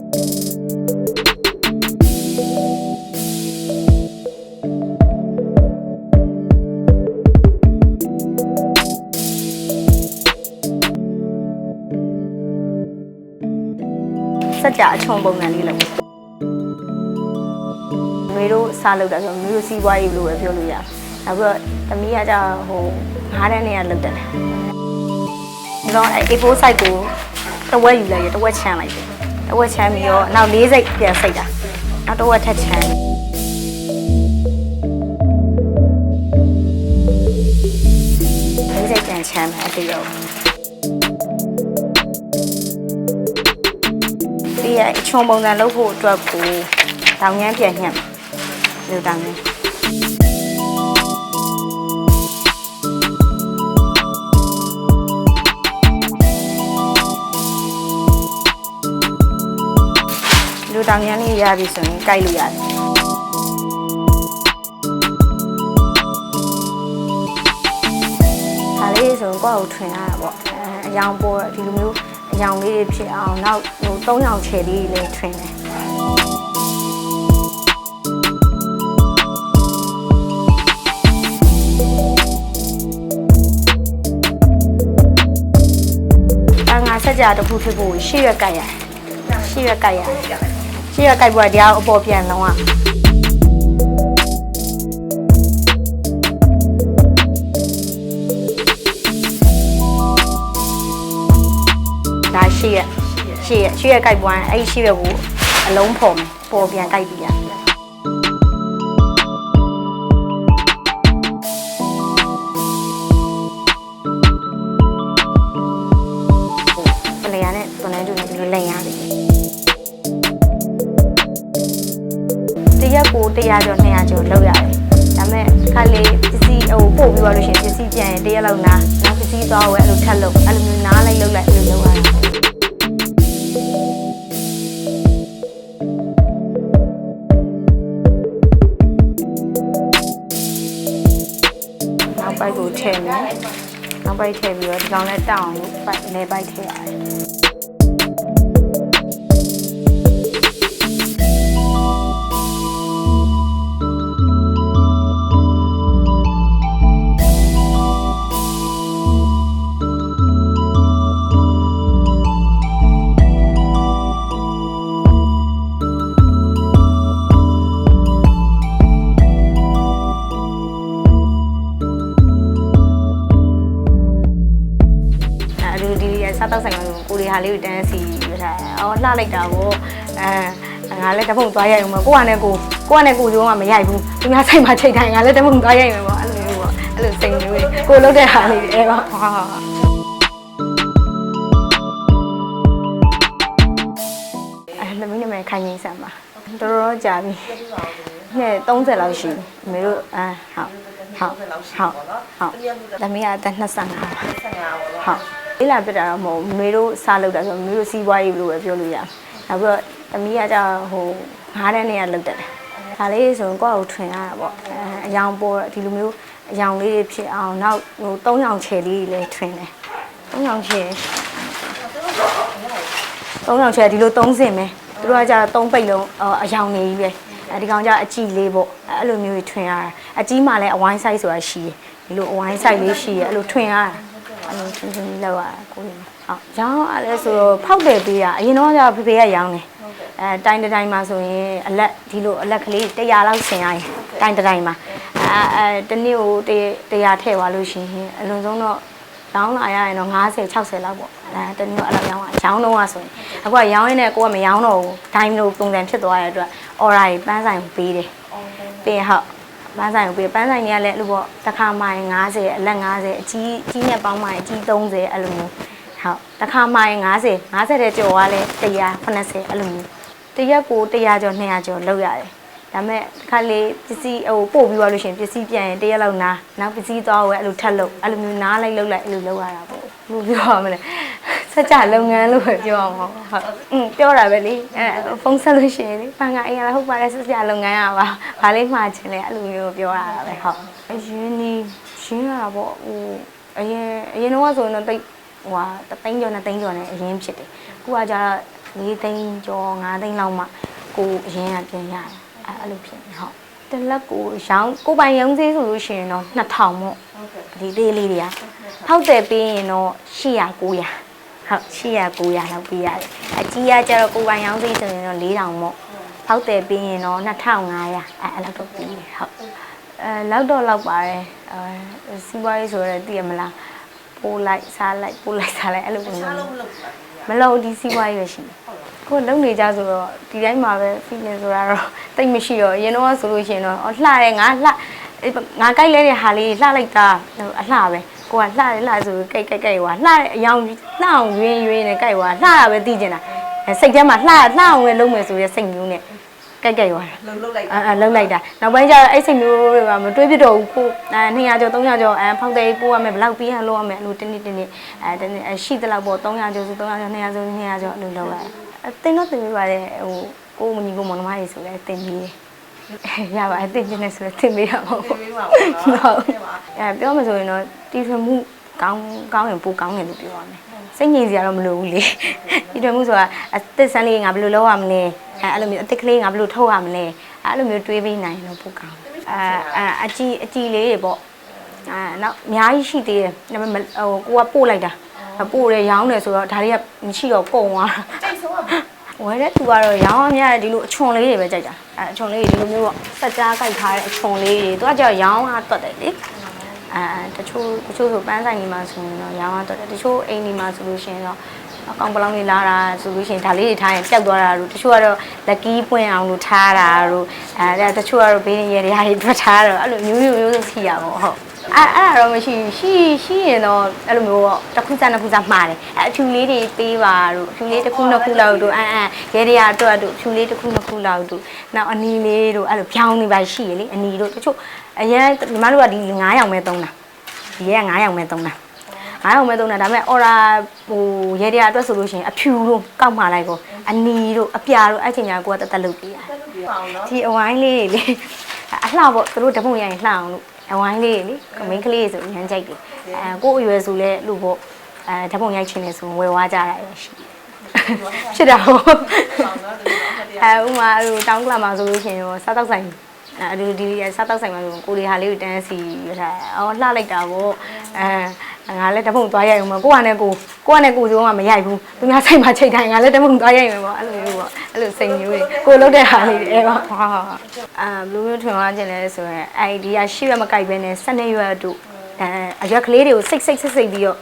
စက်ကြအချုံပုံစံလေးလုပ်မယ်မေတို့စားလုပ်တာဆိုမေတို့စီးပွားရေးလို့ပဲပြောလို့ရတယ်နောက်ပြီးတော့သမီးကကြာဟိုငားတဲ့နေရာလုပ်တယ်ဒါတော့အဲ A4 site ကိုတစ်ဝက်ယူလိုက်ရတစ်ဝက်ချမ်းလိုက်တယ် တစ်ဝက်ချမ်းပြီးတော့နောက်၄စိတ်ပြန်စိတ်တာနောက်တစ်ဝက်ထက်ချမ်းလေးစိတ်ပြန်ချမ်းမယ်အတူရောဒီရဲ့အချုံပုံစံလုပ်ဖို့အတွက်ကိုတောင်ငန်းပြန်ညှက်ဒီလိုတောင်ငန်း ဒီလိုတောင်ငန်းလေးရပြီဆိုရင်ကြိုက်လို့ရတယ်ဒါလေးဆိုရင်ကိုယ့်ကိုထွင်ရတာပေါ့အဲအယောင်ပေါ်ဒီလိုမျိုးအယောင်လေးတွေဖြစ်အောင်နောက်ဟို၃ယောင်ချယ်လေးတွေလည်းထွင်တယ်အငါဆက်ကြတစ်ခုဖြစ်ဖို့ရှေ့ရွက်ကတ်ရတယ်ရှေ့ရွက်ကတ်ရတယ် ရှေ့ရွက်ကတ်ပေါ်တရားအပေါ်ပြန်လုံးอ่ะဒါရှိရရှိရရှိရကြိုက်ပွားအဲ့ဒီရှိရကိုအလုံးဖော်မယ်ပေါ်ပြန်ကြိုက်ပြီးရပ တရက်ကို100ကျော်200ကျော်လောက်ရတယ်ဒါပေမဲ့ခါလေးပစ္စည်းဟိုပို့ပြီးသွားလို့ရှိရင်ပစ္စည်းပြန်ရင်တရက်လောက်နားနောက်ပစ္စည်းသွားဝယ်အဲ့လိုထက်လို့အဲ့လိုမျိုးနားလိုက်လောက်လိုက်အဲ့လိုလုပ်ရတယ်နောက်ပိုက်ကိုထည့်မယ်နောက်ပိုက်ထည့်ပြီးတော့ဒီကောင်လည်းတောက်အောင်လို့ပိုက်လဲပိုက်ထည့်ရတယ် ဒီရစားတော့ဆိုင်ကကိုရီဟာလေးကိုတန်းစီရထားအော်လှလိုက်တာဗောအဲငါလည်းတပုံသွားရိုက်အောင်မကိုကနဲ့ကိုကိုကနဲ့ကိုရုံးကမရိုက်ဘူးသူများဆိုင်မှာချိန်တိုင်းငါလည်းတပုံသွားရိုက်မယ်ဗောအဲ့လိုမျိုးဗောအဲ့လိုစိတ်မျိုးလေးကိုလုပ်တဲ့ဟာလေးအဲဗောဟာအဲသမီးနာမည်ခိုင်ငိမ့်ဆန်ပါတော်တော်ကြာပြီနှစ်30လောက်ရှိပြီအမေတို့အာဟုတ်ဟုတ်ဟုတ်ဟုတ်သမီးကအသက်25ပါဟုတ် လေးလာပြတာတော့မဟုတ်ဘူးမေတို့စားလုပ်တာဆိုမေတို့စီးပွားရေးလို့ပဲပြောလို့ရတယ်နောက်ပြီးတော့သမီးကကြာဟိုငားတဲ့နေရာလုပ်တတ်တယ်ဒါလေးဆိုရင်ကိုယ့်ကိုထွင်ရတာပေါ့အဲအယောင်ပေါ်ဒီလိုမျိုးအယောင်လေးတွေဖြစ်အောင်နောက်ဟို၃ယောင်ချယ်လေးတွေလည်းထွင်တယ်၃ယောင်ချယ်၃ယောင်ချယ်ဒီလို၃စင်ပဲသူတို့ကကြာ၃ပိတ်လုံးအယောင်နေကြီးပဲအဲဒီကောင်ကြာအကြည့်လေးပေါ့အဲ့လိုမျိုးတွေထွင်ရတာအကြီးမှလည်းအဝိုင်းဆိုင်ဆိုတာရှိတယ်ဒီလိုအဝိုင်းဆိုင်လေးရှိရအဲ့လိုထွင်ရတာ အဲ့လိုချင်းချင်းလေးလောက်ရတာကိုကြီးဟုတ်ရောင်းအဲ့လဲဆိုတော့ဖောက်တယ်ပေးရအရင်တော့ကျဖေဖေကရောင်းတယ်အဲတိုင်းတစ်တိုင်းမှာဆိုရင်အလက်ဒီလိုအလက်ကလေး100လောက်ဆင်ရရင်တိုင်းတစ်တိုင်းမှာအဲအဲတနေ့ကို100ထည့်သွားလို့ရှိရင်အလွန်ဆုံးတော့ရောင်းလာရရင်တော့50 60လောက်ပေါ့အဲတနေ့အဲ့လိုရောင်းရရောင်းတော့ဆိုရင်အခုကရောင်းရင်းနဲ့ကိုကမရောင်းတော့ဘူးဒိုင်းလိုပုံစံဖြစ်သွားတဲ့အတွက် order ကြီးပန်းဆိုင်ကိုပေးတယ်ပေးဟုတ် ပန်းဆိုင်ကိုပေးပန်းဆိုင်တွေကလည်းအဲ့လိုပေါ့တစ်ခါမှရင်90အလက်90အကြီးအကြီးနဲ့ပေါင်းမှရင်အကြီး30အဲ့လိုမျိုးဟုတ်တစ်ခါမှရင်90 50တဲ့ကျော်ကလည်း180အဲ့လိုမျိုးတရက်ကို100ကျော်200ကျော်လောက်ရတယ်ဒါပေမဲ့တစ်ခါလေပစ္စည်းဟိုပို့ပြီးသွားလို့ရှိရင်ပစ္စည်းပြန်ရင်တရက်လောက်နားနောက်ပစ္စည်းသွားဝယ်အဲ့လိုထက်လို့အဲ့လိုမျိုးနားလိုက်လောက်လိုက်အဲ့လိုလောက်ရတာပေါ့ဘယ်လိုပြောရမလဲ စကြလုပ်ငန်းလို့ပဲပြောအောင်ဟုတ်ဟုတ်อืมပြောတာပဲလေအဲဖုန်းဆက်လို့ရှိရင်လေပန်ကအိမ်ကလည်းဟုတ်ပါတယ်စကြလုပ်ငန်းရပါဘာလေးမှာချင်လဲအဲ့လိုမျိုးပြောရတာပဲဟုတ်အရင်နေရှင်းရတာပေါ့ဟိုအရင်အရင်တော့ဆိုရင်တော့တိတ်ဟိုဟာတသိန်းကျော်နဲ့သိန်းကျော်နဲ့အရင်ဖြစ်တယ်ခုကကြာ၄သိန်းကျော်၅သိန်းလောက်မှကိုအရင်ကပြန်ရတယ်အဲအဲ့လိုဖြစ်နေဟုတ်တလက်ကိုရောင်းကိုပိုင်ရုံးသေးဆိုလို့ရှိရင်တော့2000ပေါ့ဟုတ်ကဲ့ဒီလေးလေးတွေကထောက်တယ်ပြီးရင်တော့800 900 ဟုတ်800 900လောက်ပေးရတယ်အကြီးကကျတော့ကိုပိုင်ရောင်းသေးဆိုရင်တော့4000ပေါ့ထောက်တယ်ပြီးရင်တော့2500အဲအဲ့လောက်တော့ပေးတယ်ဟုတ်အဲလောက်တော့လောက်ပါတယ်အဲစီးပွားရေးဆိုတော့သိရမလားပိုးလိုက်စားလိုက်ပိုးလိုက်စားလိုက်အဲ့လိုပုံစံစားမျိုးလို့မလုပ်ဘူးလားမလုံဒီစီးပွားရေးပဲရှိတယ်ကိုယ်လုံနေကြဆိုတော့ဒီတိုင်းမှာပဲ feeling ဆိုတာတော့တိတ်မရှိတော့ရင်တော့ဆိုလို့ရှိရင်တော့အော်လှတယ်ငါလှအေးငါကြိုက်လဲတဲ့ဟာလေးလှလိုက်တာအလှပဲ ကိုကလှတယ်လှဆိုကြိုက်ကြိုက်ကြိုက်ွာလှတဲ့အယောင်လှအောင်ရွေးရွေးနဲ့ကြိုက်ွာလှတာပဲသိကျင်တာအဲစိတ်ထဲမှာလှလှအောင်ပဲလုံးမယ်ဆိုရစိတ်မျိုးနဲ့ကြိုက်ကြိုက်ွာလုံလုံလိုက်အဲအဲလုံးလိုက်တာနောက်ပိုင်းကျတော့အဲ့စိတ်မျိုးတွေကမတွေးပြတော့ဘူးကိုအဲ200ကျော်300ကျော်အဲဖောက်တယ်ပို့ရမယ်ဘယ်လောက်ပြီးဟန်လုပ်ရမယ်အဲ့လိုတင်းတင်းတင်းတင်းအဲတင်းတင်းအဲရှိသလောက်ပေါ့300ကျော်ဆို300ကျော်200ကျော်200ကျော်အဲ့လိုလုပ်ရတယ်အတင်းတော့တင်ပြပါတယ်ဟိုကိုမညီကိုမောင်နှမကြီးဆိုလဲတင်ပြီး ရပါအတင်းချင်းနဲ့ဆိုလဲတင်ပြီးရမှာသင်ပေါ့ပေးပါဦးနော်ဟုတ်အဲပြောမှဆိုရင်တော့တီထွင်မှုကောင်းကောင်းရင်ပိုကောင်းတယ်လို့ပြောရမယ်စိတ်ငြိမ်စရာတော့မလိုဘူးလေတီထွင်မှုဆိုတာအသက်ဆန်းလေးငါဘယ်လိုလုပ်ရမလဲအဲအဲ့လိုမျိုးအသက်ကလေးငါဘယ်လိုထုတ်ရမလဲအဲ့လိုမျိုးတွေးပြီးနိုင်ရင်တော့ပိုကောင်းအဲအဲအကြည့်အကြည့်လေးတွေပေါ့အဲနောက်အများကြီးရှိသေးတယ်ဒါပေမဲ့ဟိုကိုကပို့လိုက်တာပို့တယ်ရောင်းတယ်ဆိုတော့ဒါတွေကမရှိတော့ကုန်သွားတာစိတ်ဆိုးอ่ะ ဝယ်တဲ့သူကတော့ရောင်းအများဒီလိုအချွန်လေးတွေပဲကြိုက်တာအဲအချွန်လေးတွေဒီလိုမျိုးပေါ့စက်ကြားကြိုက်ထားတဲ့အချွန်လေးတွေသူကကြောက်ရောင်းအားတွတ်တယ်လေအဲတချို့တချို့ဆိုပန်းဆိုင်တွေမှာဆိုရင်တော့ရောင်းအားတွတ်တယ်တချို့အိမ်တွေမှာဆိုလို့ရှိရင်တော့အကောင်ပလောင်လေးလာတာဆိုလို့ရှိရင်ဒါလေးတွေထားရင်ပျောက်သွားတာတို့တချို့ကတော့လက်ကီးပွင့်အောင်လို့ထားတာတို့အဲတချို့ကတော့ဘေးရေတွေဟာတွေတွတ်ထားတော့အဲ့လိုမျိုးမျိုးမျိုးရှိရပါတော့ဟုတ် အဲ့အဲ့ဒါတော့မရှိဘူးရှိရှိရင်တော့အဲ့လိုမျိုးပေါ့တစ်ခုစားနှစ်ခုစားမှားတယ်အဲ့အဖြူလေးတွေပေးပါတို့အဖြူလေးတစ်ခုနှစ်ခုလောက်တို့အန်အန်ရဲတွေကအတွက်တို့အဖြူလေးတစ်ခုနှစ်ခုလောက်တို့နောက်အနီလေးတို့အဲ့လိုဖြောင်းနေပါရှိရလေအနီတို့တချို့အရင်ညီမတို့ကဒီ9ရောင်ပဲသုံးတာဒီရဲက9ရောင်ပဲသုံးတာ9ရောင်ပဲသုံးတာဒါပေမဲ့ order ဟိုရဲတွေကအတွက်ဆိုလို့ရှိရင်အဖြူတို့ကောက်မှလိုက်ကိုအနီတို့အပြာတို့အဲ့ချိန်ညာကိုကတက်တက်လုပ်ပေးတာတက်လို့ပြပါအောင်နော်ဒီအဝိုင်းလေးတွေလေအလှပေါ့သူတို့ဓပုံရရင်လှအောင်လို့ အဝိုင်းလေးတွေလေကမိန်းကလေးတွေဆိုရမ်းကြိုက်တယ်အဲကို့အရွယ်ဆိုလဲလို့ပေါ့အဲဓပုံရိုက်ချင်တယ်ဆိုရင်ဝယ်ဝါကြတာရရှိတယ်ဖြစ်တာဟုတ်အောင်နော်ဒီလိုဟုတ်တယ်အဲဥမာဟိုတောင်းကလာမှာဆိုလို့ရှိရင်ရောစားတော့ဆိုင်အဲဒီဒီစားတော့ဆိုင်မှာဆိုကိုလေးဟာလေးကိုတန်းစီရထားအော်လှလိုက်တာပေါ့အဲ ငါလည်းဓပုံသွားရိုက်အောင်မကိုကနဲ့ကိုကိုကနဲ့ကိုစိုးကမရိုက်ဘူးသူများဆိုင်မှာချိန်တိုင်းငါလည်းဓပုံသွားရိုက်မယ်ပေါ့အဲ့လိုမျိုးပေါ့အဲ့လိုစိတ်မျိုးတွေကိုလုတ်တဲ့ဟာလေးတွေအဲပေါ့ဟာအာဘလူးမျိုးထွင်သွားခြင်းလဲဆိုရင်အဲ့ဒီကရှိရမကြိုက်ပဲနဲ့စနေရွက်တို့အဲအရွက်ကလေးတွေကိုစိတ်စိတ်စိတ်စိတ်ပြီးတော့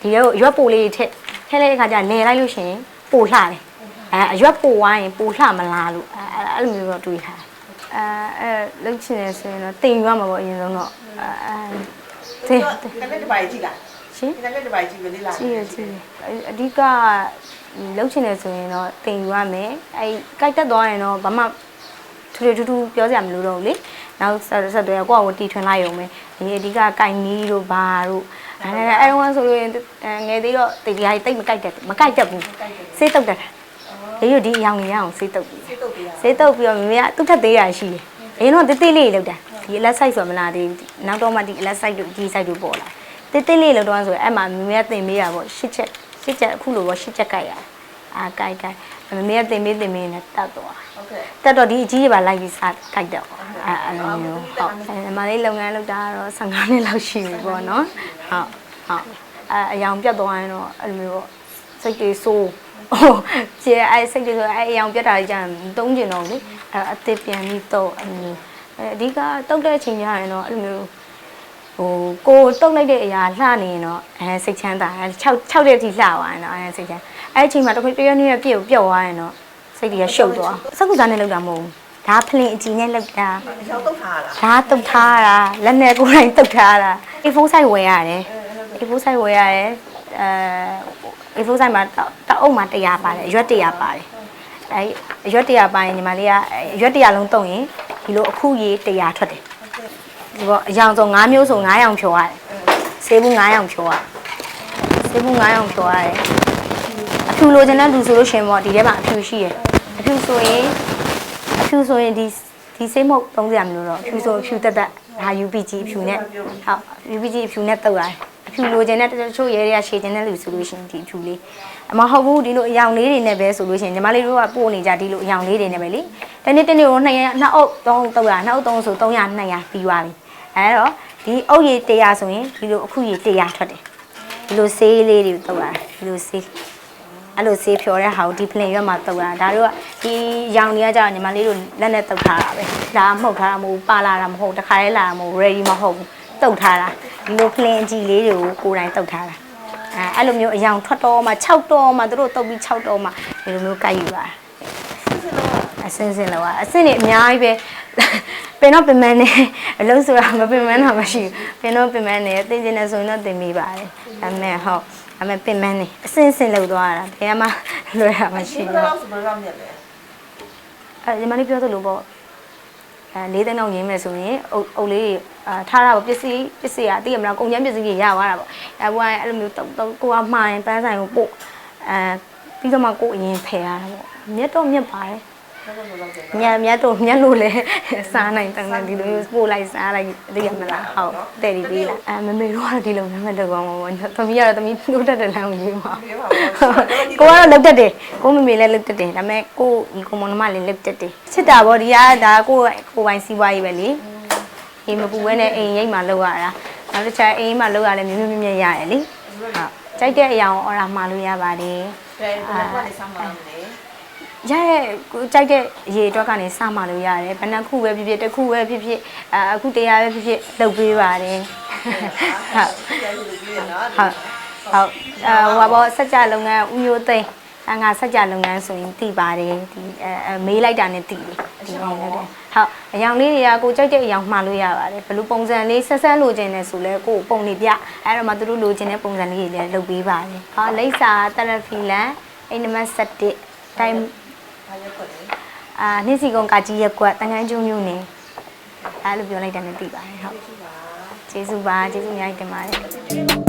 ဒီတော့ရွက်ပိုလေးထက်ထည့်လိုက်တဲ့ခါကျလဲလိုက်လို့ရှိရင်ပိုလှတယ်အဲအရွက်ပိုသွားရင်ပိုလှမလားလို့အဲအဲ့လိုမျိုးတော့တွေးထားအဲအဲလုတ်ချင်တယ်ဆိုရင်တော့တင်ယူရမှာပေါ့အရင်ဆုံးတော့အဲအဲဒီကနေ့တပိုင်ကြည့်လား ရှင်ဒီကနေ့တပိုင်ကြည့်မလေးလားကြည့်ရကြည့်ရအဓိကလုတ်ချင်တယ်ဆိုရင်တော့တင်ယူရမယ်အဲကြိုက်တက်သွားရင်တော့ဘာမှထူထူထူထူပြောစရာမလိုတော့ဘူးလေနောက်ဆက်ဆက်တွေကိုယ့်အကိုတီထွင်လိုက်ရုံပဲဒီအဓိကကြိုက်နီးတို့ဘာတို့အဲအဲအဲဆိုလို့ရင်ငယ်သေးတော့တေတရားကြီးတိတ်မကြိုက်တတ်မကြိုက်တတ်ဘူးစေးတုတ်တတ်တာဒီလိုဒီအယောင်ကြီးရအောင်စေးတုတ်ပြီးစိတ်တုတ်ပြရဈေးတုပ်ပြီးတော့မမေကသူ့ထက်သေးရရှိတယ်။အရင်တော့တေးသေးလေးလောက်တာဒီအလက်ဆိုင်ဆိုမလားဒီနောက်တော့မှဒီအလက်ဆိုင်တို့ဒီဆိုင်တို့ပေါ်လာ တေးသေးလေးလောက်တော့ဆိုအဲ့မှာမမေကတင်ပေးရပေါ့ရှစ်ချက်ရှစ်ချက်အခုလိုပေါ့ရှစ်ချက်ကြိုက်ရအာကြိုက်ကြိုက်မမေကတင်ပေးတင်ပေးနဲ့တတ်သွားဟုတ်ကဲ့တက်တော့ဒီအကြီးတွေပါလိုက်ပြီးစားကြိုက်တော့အဲအဲ့လိုမျိုးဟုတ်အဲမလေးလုပ်ငန်းလုပ်တာတော့15နှစ်လောက်ရှိပြီပေါ့နော်ဟုတ်ဟုတ်အဲအယောင်ပြတ်သွားရင်တော့အဲ့လိုမျိုးပေါ့စိတ်တွေဆိုးဟိုကျဲအဲစိတ်တွေဆိုအဲအယောင်ပြတ်တာကြီးကြာရင်တုံးကျင်တော့လေအဲအသစ်ပြန်ပြီးတော့အဲ့လိုမျိုးအဲအဓိကတုတ်တဲ့အချိန်ကျရင်တော့အဲ့လိုမျိုး ဟိုကိုတုတ်လိုက်တဲ့အရာလှနေရင်တော့အဲစိတ်ချမ်းသာ6 6ရက်ထိလှသွားရင်တော့အဲစိတ်ချမ်းအဲအချိန်မှာတစ်ခွေတရနေ့ပြည့်ကိုပျောက်သွားရင်တော့စိတ်တွေကရှုပ်သွားစက်ကူစားနဲ့လောက်တာမဟုတ်ဘူးဒါဖလင်အကြည့်နဲ့လောက်တာရောက်တော့ထားလားဒါတုတ်ထားတာလက်နဲ့ကိုယ်တိုင်တုတ်ထားတာ A4 ဆိုင်ဝယ်ရတယ် A4 ဆိုင်ဝယ်ရတယ်အဲ A4 ဆိုင်မှာတအုပ်မှာ100ပါတယ်အရွက်100ပါတယ်အဲအရွက်100ပါရင်ညီမလေးကအရွက်100လုံးတုံရင်ဒီလိုအခုရေး100ထွက်တယ် ဒီပေါ့အယောင်ဆို9မျိုးဆို9ရောင်ဖြောရတယ်ဆေးဘူး9ရောင်ဖြောရတယ်ဆေးဘူး9ရောင်ဖြောရတယ်အဖြူလိုချင်တဲ့လူဆိုလို့ရှရင်ပေါ့ဒီထဲမှာအဖြူရှိတယ်အဖြူဆိုရင်အဖြူဆိုရင်ဒီဒီစိတ်မဟုတ်30ရမလို့တော့အဖြူဆိုအဖြူတက်တက်ဒါ UPG အဖြူနဲ့ဟုတ် UPG အဖြူနဲ့တုတ်ရတယ်အဖြူဖြူလိုချင်တဲ့တချို့ရဲတွေကရှည်ချင်တဲ့လူဆိုလို့ရှိရင်ဒီဖြူလေးအမဟုတ်ဘူးဒီလိုအယောင်လေးတွေနဲ့ပဲဆိုလို့ရှိရင်ညီမလေးတို့ကပို့နေကြဒီလိုအယောင်လေးတွေနဲ့ပဲလေတနေ့တနေ့ကို200နှစ်အုပ်3 300နှစ်အုပ်3ဆို300 200ပြီးသွားပြီ အဲတော့ဒီအုပ်ရည်100ဆိုရင်ဒီလိုအခုရည်100ထွက်တယ်ဒီလိုဆေးလေးတွေတုပ်ရတာဒီလိုဆေးအဲ့လိုဆေးဖြော်တဲ့ဟာကိုဒီဖလင်ရွက်မှာတုပ်ရတာဒါတို့ကဒီရောင်တွေကကြာညီမလေးတို့လက်နဲ့တုပ်ထားတာပဲဒါကမှုတ်ထားတာမဟုတ်ဘူးပါလာတာမဟုတ်တခါလေးလာတာမဟုတ် ready မဟုတ်ဘူးတုပ်ထားတာဒီလိုဖလင်အကြည့်လေးတွေကိုကိုယ်တိုင်တုပ်ထားတာအဲအဲ့လိုမျိုးအယောင်ထွက်တော့မှ6တော့မှတို့တုပ်ပြီး6တော့မှဒီလိုမျိုးကြိုက်ယူတာအစင်းစင်းလောကအစင်းနေအများကြီးပဲ ပင်တော့ပင်မန်းနေအလုံးဆိုတာမပင်မန်းတာမရှိဘူးပင်တော့ပင်မန်းနေသိကျင်နေဆိုရင်တော့တင်မိပါတယ်ဒါပေမဲ့ဟုတ်ဒါပေမဲ့ပင်မန်းနေအစင်းစင်းလောက်သွားတာဘယ်မှလွယ်တာမရှိဒီဘူးကတော့စမရောက်မြက်လေအဲညီမလေးပြောသလိုပေါ့အဲလေးသိန်းတော့ရင်းမယ်ဆိုရင်အုပ်အုပ်လေးတွေအာထားတာပေါ့ပစ္စည်းပစ္စည်းอ่ะသိရမလားကုန်ကျန်းပစ္စည်းတွေရသွားတာပေါ့အဲဘွားအဲ့လိုမျိုးတုံတုံကိုကမှားရင်ပန်းဆိုင်ကိုပို့အဲပြီးတော့မှကိုအရင်ဖယ်ရတာပေါ့မြတ်တော့မြတ်ပါတယ် တော့မလောက်တယ်မြတ်မြတ်တော့မြတ်လို့လဲစားနိုင်တယ်ဒီလိုမျိုးပို့လိုက်စားလိုက်သိရမလားဟုတ်တဲ့ဒီပြီးလားအဲမမေတို့ကတော့ဒီလိုမျိုးမလုပ်ပါဘူးပေါ့သမီးကတော့သမီးတို့တက်တယ်လမ်းကိုရေးပါပြောပါကိုကတော့လုတ်တက်တယ်ကိုမမေလည်းလုတ်တက်တယ်ဒါပေမဲ့ကိုဒီကိုမနမလည်းလုတ်တက်တယ်စစ်တာဗောဒီကဒါကိုကိုပိုင်စီးပွားရေးပဲလေဒီမပူဘဲနဲ့အိမ်ရိတ်မှလောက်ရတာနောက်တစ်ချက်အိမ်မှလောက်ရလဲမြင်းမြင်းမြင်းရတယ်လေဟုတ်ကြိုက်တဲ့အရာကိုအော်ရာမှာလို့ရပါတယ်တယ်ဘယ်ကနေစမ်းမလဲ ရတဲ့ကိုကြိုက်တဲ့အရေးအတွက်ကနေစမှလို့ရတယ်ဘယ်နှခုပဲဖြစ်ဖြစ်တစ်ခုပဲဖြစ်ဖြစ်အအခုတရားပဲဖြစ်ဖြစ်လုပ်ပေးပါတယ်ဟုတ်တယ်လူကြီးရနော်ဟုတ်ဟုတ်အဲဟိုဘောစက်ကြလုပ်ငန်းဦးမျိုးသိန်းအငါစက်ကြလုပ်ငန်းဆိုရင်တည်ပါတယ်ဒီအဲအဲမေးလိုက်တာနဲ့တည်တယ်ဒီအောင်လုပ်တယ်ဟုတ်အယောင်လေးတွေကကိုကြိုက်တဲ့အယောင်မှားလို့ရပါတယ်ဘယ်လိုပုံစံလေးဆက်ဆက်လိုချင်တယ်ဆိုလဲကိုပုံနေပြအဲ့တော့မှသူတို့လိုချင်တဲ့ပုံစံလေးတွေလည်းလုပ်ပေးပါတယ်ဟောလိပ်စာတရဖီလန်အိမ်နံပါတ်7တိုင်း ဘာရက်ကွက်လဲအာနှင်းစီကုန်းကကြီးရက်ကွက်တန်ငန်းကျုံမျိုးနေအဲ့လိုပြောလိုက်တယ်နဲ့တည်ပါတယ်ဟုတ်ကျေးဇူးပါကျေးဇူးအများကြီးတင်ပါတယ်